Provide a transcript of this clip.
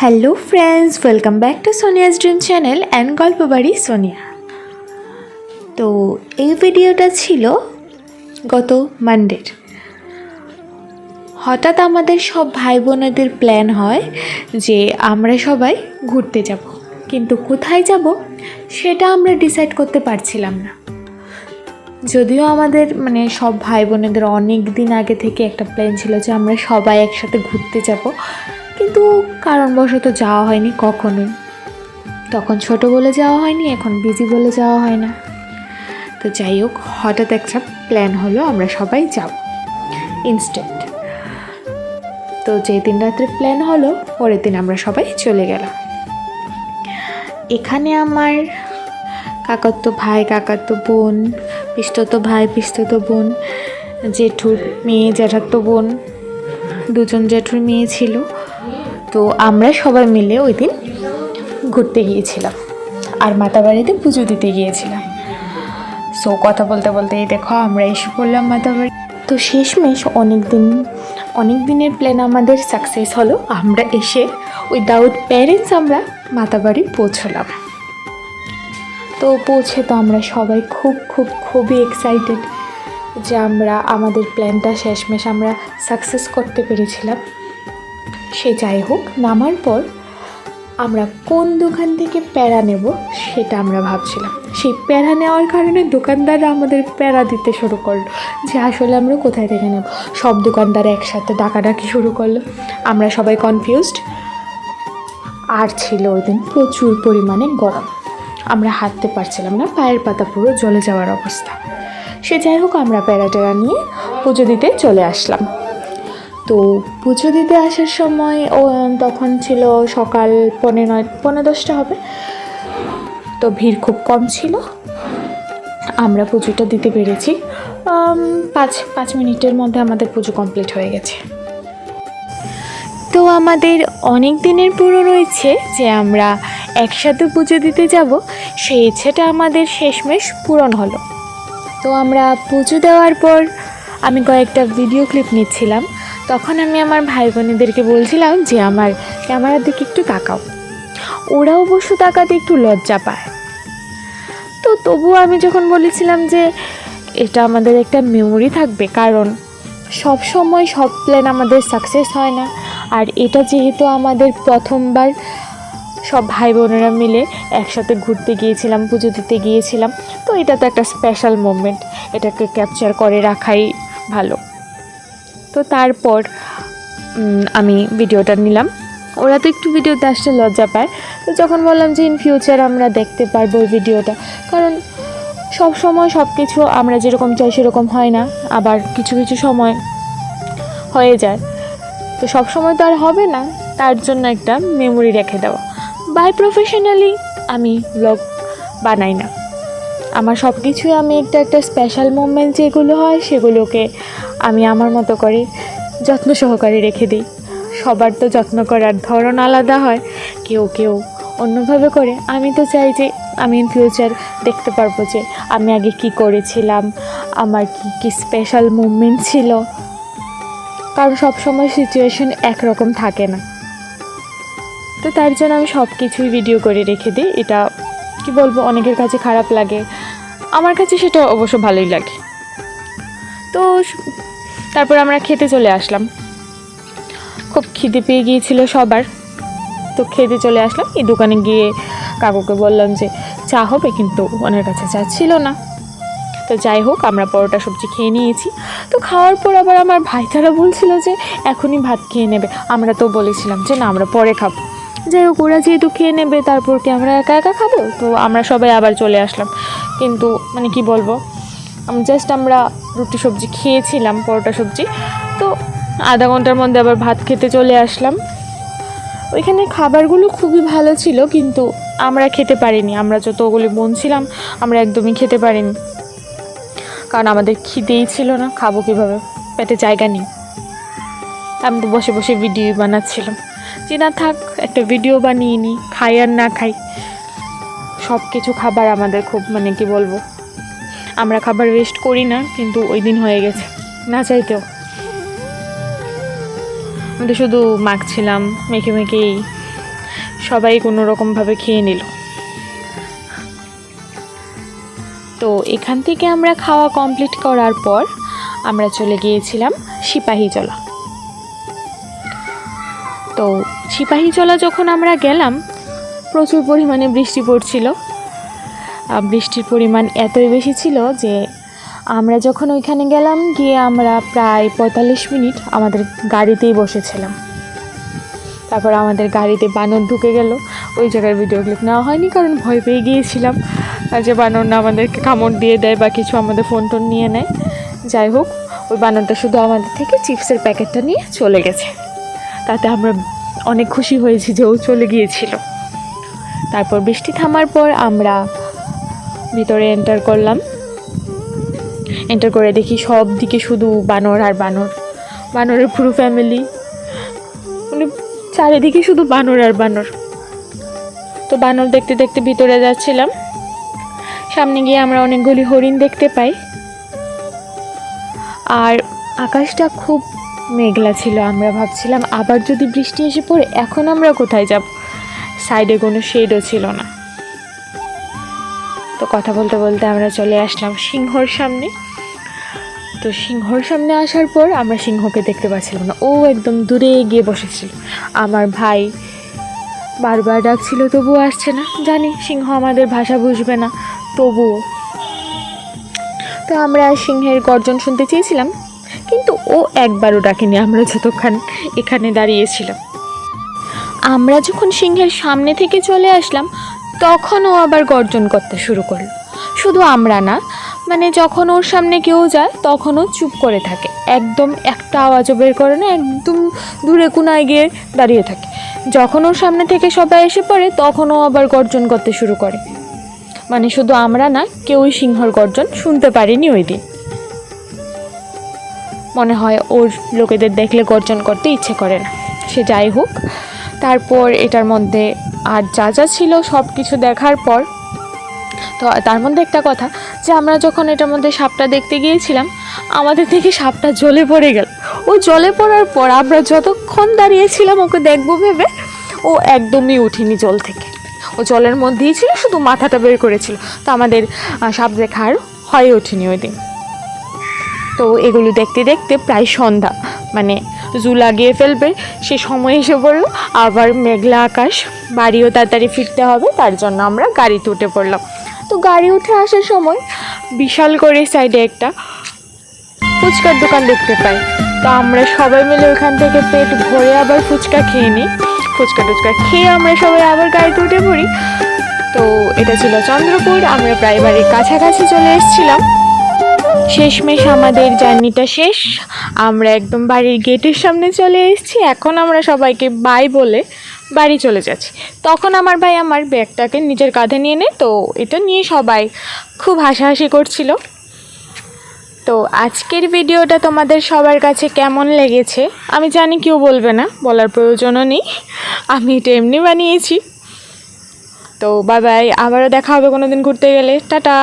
Hello friends welcome back to Sonia's dream channel and গল্প বাড়ি সোনিয়া তো এই ভিডিওটা ছিল গত মানডের হঠাৎ আমাদের সব ভাই বোনেদের প্ল্যান হয় যে আমরা সবাই ঘুরতে যাব। কিন্তু কোথায় যাব সেটা আমরা ডিসাইড করতে পারছিলাম না। যদিও আমাদের মানে সব ভাই বোনেদের অনেক দিন আগে থেকে একটা প্ল্যান ছিল যে আমরা সবাই একসাথে ঘুরতে যাব কিন্তু কারণবশত যাওয়া হয়নি কখনোই। তখন ছোট বলে যাওয়া হয়নি, এখন বিজি বলে যাওয়া হয় না। তো যাই হোক, হঠাৎ একটা প্ল্যান হলো, আমরা সবাই যাব। ইনস্ট্যান্ট তো যেই দিন রাত্রে প্ল্যান হলো, পরের দিন আমরা সবাই চলে গেলাম। এখানে আমার কাকাতো ভাই কাকাতো বোন, পিস্তত ভাই, পিস্তত বোন, জেঠুর মেয়ে জ্যাঠাতো বোন, দুজন জেঠুর মেয়ে ছিল। তো আমরা সবাই মিলে ওই দিন ঘুরতে গিয়েছিলাম। আর মাতাবাড়িতে পুজো দিতে গিয়েছিলাম। সো কথা বলতে বলতে এই দেখো, আমরা এসে পড়লাম মাতাবাড়ি। তো শেষমেশ অনেক দিন অনেক দিনের প্ল্যান আমাদের সাকসেস হলো। আমরা এসে ওই উইদাউট প্যারেন্টস আমরা মাতাবাড়ি পৌঁছলাম। তো পৌঁছে তো আমরা সবাই খুব খুব, খুবই এক্সাইটেড যে আমরা, আমাদের প্ল্যানটা শেষমেশ আমরা সাকসেস করতে পেরেছিলাম। সে যাই হোক, নামার পর আমরা কোন দোকান থেকে প্যারা নেব সেটা আমরা ভাবছিলাম। সেই প্যারা নেওয়ার কারণে দোকানদাররা আমাদের প্যারা দিতে শুরু করল যে আসলে আমরা কোথায় থেকে নেব। সব দোকানদার একসাথে ডাকাডাকি শুরু করল। আমরা সবাই কনফিউজড আর ছিল ওই দিন প্রচুর পরিমাণে গরম। আমরা হাঁটতে পারছিলাম না, পায়ের পাতা পুরো জলে যাওয়ার অবস্থা। সে যাই হোক, আমরা প্যারা টেরা নিয়ে পুজো দিতে চলে আসলাম। তো পুজো দিতে আসার সময়, ও তখন ছিল সকাল পনেরো নয় পনেরো দশটা হবে। তো ভিড় খুব কম ছিল। আমরা পুজোটা দিতে পেরেছি। পাঁচ পাঁচ মিনিটের মধ্যে আমাদের পুজো কমপ্লিট হয়ে গেছে। তো আমাদের অনেক দিনের পুরো রয়েছে যে আমরা একসাথে পুজো দিতে যাব। সেই ইচ্ছেটা আমাদের শেষমেশ পূরণ হলো। তো আমরা পুজো দেওয়ার পর আমি কয়েকটা ভিডিও ক্লিপ নিচ্ছিলাম। তখন আমি আমার ভাই বোনেদেরকে বলছিলাম যে, আমার ক্যামেরার দিকে একটু তাকাও। ওরা অবশ্য তাকাতে একটু লজ্জা পায়। তো তবুও আমি যখন বলেছিলাম যে, এটা আমাদের একটা মেমোরি থাকবে, কারণ সব সময় সব প্ল্যান আমাদের সাকসেস হয় না, আর এটা যেহেতু আমাদের প্রথমবার সব ভাই বোনেরা মিলে একসাথে ঘুরতে গিয়েছিলাম, পুজো দিতে গিয়েছিলাম, তো এটা তো একটা স্পেশাল মোমেন্ট এটাকে ক্যাপচার করে রাখাই ভালো। তো তারপর আমি ভিডিওটা নিলাম। ওরা তো একটু ভিডিওতে আসতে লজ্জা পায়। তো যখন বললাম যে ইন ফিউচার আমরা দেখতে পারব ওই ভিডিওটা, কারণ সব সময় সব কিছু আমরা যেরকম চাই সেরকম হয় না, আবার কিছু কিছু সময় হয়ে যায়। তো সব সময় তো আর হবে না, তার জন্য একটা মেমোরি রেখে দেওয়া। বাই প্রফেশনালি আমি ব্লগ বানাই না। আমার সব কিছুই আমি একটা একটা স্পেশাল মোমেন্ট যেগুলো হয় সেগুলোকে আমি আমার মতো করে যত্ন সহকারে রেখে দিই। সবার তো যত্ন করার ধরন আলাদা হয়। কেউ কেউ অন্যভাবে করে। আমি তো চাই যে, আমি ইন ফিউচার দেখতে পারব যে, আমি আগে কি করেছিলাম, আমার কি কি স্পেশাল মুভমেন্ট ছিল। কারণ সব সময় সিচুয়েশন একরকম থাকে না। তো তার জন্য আমি সব কিছুই ভিডিও করে রেখে দিই। এটা, কি বলব, অনেকের কাছে খারাপ লাগে। আমার কাছে সেটা অবশ্য ভালোই লাগে। তো তারপর আমরা খেতে চলে আসলাম। খুব খিদে পেয়ে গিয়েছিল সবার। তো খেতে চলে আসলাম। এই দোকানে গিয়ে কাকুকে বললাম যে, চা হবে? কিন্তু ওনার কাছে চা ছিল না। তো যাই হোক, আমরা পরোটা সবজি খেয়ে নিয়েছি। তো খাওয়ার পর আবার আমার ভাই তারা বলছিল যে, এখনই ভাত খেয়ে নেবে। আমরা তো বলেছিলাম যে, না, আমরা পরে খাব। যাই হোক, ওরা যেহেতু খেয়ে নেবে, তারপর কি আমরা একা একা খাব? তো আমরা সবাই আবার চলে আসলাম। কিন্তু মানে কি বলব? জাস্ট আমরা রুটি সবজি খেয়েছিলাম, পরোটা সবজি। তো আধা ঘণ্টার মধ্যে আবার ভাত খেতে চলে আসলাম। ওইখানে খাবারগুলো খুবই ভালো ছিল, কিন্তু আমরা খেতে পারিনি। আমরা যতগুলি বোন ছিলাম, আমরা একদমই খেতে পারিনি। কারণ আমাদের খিদেই ছিল না, খাব কীভাবে? পেটে জায়গা নেই। আমি তো বসে বসে ভিডিও বানাচ্ছিলাম। যে না থাক, একটা ভিডিও বানিয়ে নিই খাই আর না খাই। সব কিছু খাবার আমাদের খুব মানে কি বলব আমরা খাবার ওয়েস্ট করি না, কিন্তু ওই দিন হয়ে গেছে। না চাইতেও। আমি শুধু মাখছিলাম, মেখে মেখেই সবাই কোনো রকমভাবে খেয়ে নিল। তো এখান থেকে আমরা খাওয়া কমপ্লিট করার পর আমরা চলে গিয়েছিলাম সিপাহীজলা তো সিপাহীজলা যখন আমরা গেলাম, প্রচুর পরিমাণে বৃষ্টি পড়ছিল। বৃষ্টির পরিমাণ এতই বেশি ছিল যে আমরা যখন ওইখানে গেলাম, গিয়ে আমরা প্রায় পঁয়তাল্লিশ মিনিট আমাদের গাড়িতেই বসেছিলাম। তারপর আমাদের গাড়িতে বানর ঢুকে গেল। ওই জায়গার ভিডিও ক্লিপ নেওয়া হয়নি, কারণ ভয় পেয়ে গিয়েছিলাম যে বানর না আমাদেরকে কামড় দিয়ে দেয় বা কিছু আমাদের ফোন টোন নিয়ে নেয়। যাই হোক, ওই বানরটা শুধু আমাদের থেকে চিপসের প্যাকেটটা নিয়ে চলে গেছে। তাতে আমরা অনেক খুশি হয়েছি যে ও চলে গিয়েছিল। তারপর বৃষ্টি থামার পর আমরা ভিতরে এন্টার করলাম। এন্টার করে দেখি সব দিকে শুধু বানর আর বানর। বানরের পুরো ফ্যামিলি মানে চারিদিকে শুধু বানর আর বানর। তো বানর দেখতে দেখতে ভিতরে যাচ্ছিলাম। সামনে গিয়ে আমরা অনেকগুলি হরিণ দেখতে পাই। আর আকাশটা খুব মেঘলা ছিল, আমরা ভাবছিলাম আবার যদি বৃষ্টি এসে পড়ে, এখন আমরা কোথায় যাব? সাইডে কোনো শেডও ছিল না। তো কথা বলতে বলতে আমরা চলে আসলাম সিংহর সামনে। তো সিংহর সামনে আসার পর আমরা সিংহকে দেখতে পাচ্ছিলাম না। ও একদম দূরে গিয়ে বসেছিল। আমার ভাই বারবার ডাকছিল, তবুও আসছে না? জানি, সিংহ আমাদের ভাষা বুঝবে না, তবুও। তো আমরা সিংহের গর্জন শুনতে চেয়েছিলাম, কিন্তু ও একবারও ডাকেনি। আমরা যতক্ষণ এখানে দাঁড়িয়েছিলাম। আমরা যখন সিংহের সামনে থেকে চলে আসলাম তখন ও আবার গর্জন করতে শুরু করল। শুধু আমরা না মানে যখন ওর সামনে কেউ যায় তখন ও চুপ করে থাকে। একদম একটা আওয়াজও বের করে না, একদম দূরে কোনায় গিয়ে দাঁড়িয়ে থাকে। যখন ওর সামনে থেকে সবাই এসে পড়ে তখন ও আবার গর্জন করতে শুরু করে। মানে শুধু আমরা না, কেউই সিংহর গর্জন শুনতে পারিনি ওই দিন। মনে হয় ওর লোকেদের দেখলে গর্জন করতে ইচ্ছে করে না। সে যাই হোক তারপর এটার মধ্যে আর যা যা ছিল সব কিছু দেখার পর, তো তার মধ্যে একটা কথা যে আমরা যখন এটার মধ্যে সাপটা দেখতে গিয়েছিলাম, আমাদের থেকে সাপটা জলে পড়ে গেল। ও জলে পড়ার পর আমরা যতক্ষণ দাঁড়িয়েছিলাম ওকে দেখব ভেবে ও একদমই উঠিনি জল থেকে। ও জলের মধ্যেই ছিল, শুধু মাথাটা বের করেছিল। তো আমাদের সাপ দেখা আর হয়ে ওঠেনি ওই দিন। তো এগুলো দেখতে দেখতে প্রায় সন্ধ্যা মানে জু লাগিয়ে ফেলবে। সে সময় এসে পড়ল। আবার মেঘলা আকাশ। বাড়িও তাড়াতাড়ি ফিরতে হবে, তার জন্য আমরা গাড়িতে উঠে পড়লাম। তো গাড়ি উঠে আসার সময় বিশাল করে সাইডে একটা ফুচকার দোকান দেখতে পাই। তো আমরা সবাই মিলে ওখান থেকে পেট ভরে আবার ফুচকা খেয়ে নিই। ফুচকা টুচকা খেয়ে আমরা সবাই আবার গাড়িতে উঠে পড়ি। তো এটা ছিল চন্দ্রপুর। আমরা প্রায় বাড়ির কাছাকাছি চলে এসেছিলাম। শেষমেশ আমাদের জার্নিটা শেষ। আমরা একদম বাড়ির গেটের সামনে চলে এসেছি। এখন আমরা সবাইকে বাই বলে বাড়ি চলে যাচ্ছি। তখন আমার ভাই আমার ব্যাগটাকে নিজের কাঁধে নিয়ে নেয়। তো এটা নিয়ে সবাই খুব হাসাহাসি করছিল। তো আজকের ভিডিওটা তোমাদের সবার কাছে কেমন লেগেছে? আমি জানি কেউ বলবে না, বলার প্রয়োজনও নেই। আমি এটা এমনি বানিয়েছি। তো বাই বাই আবারও দেখা হবে কোনো দিন ঘুরতে গেলে। টাটা!